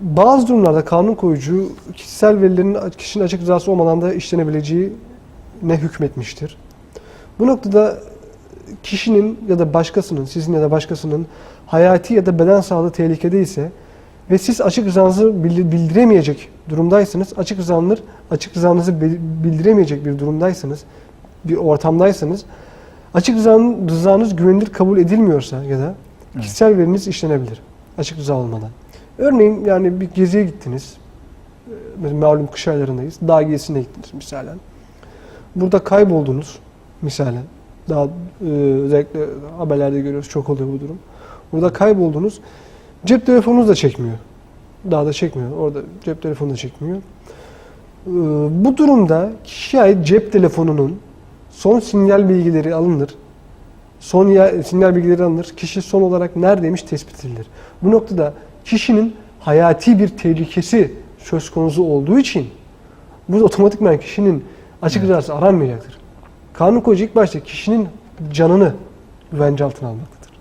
bazı durumlarda kanun koyucu kişisel verilerin kişinin açık rızası olmadan da işlenebileceği ne hükmetmiştir. Bu noktada kişinin ya da başkasının, sizin ya da başkasının hayati ya da beden sağlığı tehlikede ise ve siz açık rızanızı bildi- bildiremeyecek durumdaysanız, açık rızanır, açık rızanızı bil- bildiremeyecek bir durumdaysanız, bir ortamdaysanız, açık rızanın, rızanız güvenilir kabul edilmiyorsa ya da kişisel veriniz işlenebilir. Açık rıza olmadan. Örneğin yani bir geziye gittiniz. Ee, Malum kış aylarındayız. Dağ gezisine gittiniz misalen. Burada kayboldunuz misalen. Daha e, özellikle haberlerde görüyoruz çok oluyor bu durum. Burada kayboldunuz. Cep telefonunuz da çekmiyor. Dağda çekmiyor. Orada cep telefonu da çekmiyor. Ee, Bu durumda ait cep telefonunun son sinyal bilgileri alınır. Son ya- sinyal bilgileri alınır. Kişi son olarak neredeymiş tespit edilir. Bu noktada kişinin hayati bir tehlikesi söz konusu olduğu için bu otomatikman kişinin açık rızası aranmayacaktır. Kanun koyucu ilk başta kişinin canını güvence altına almaktadır.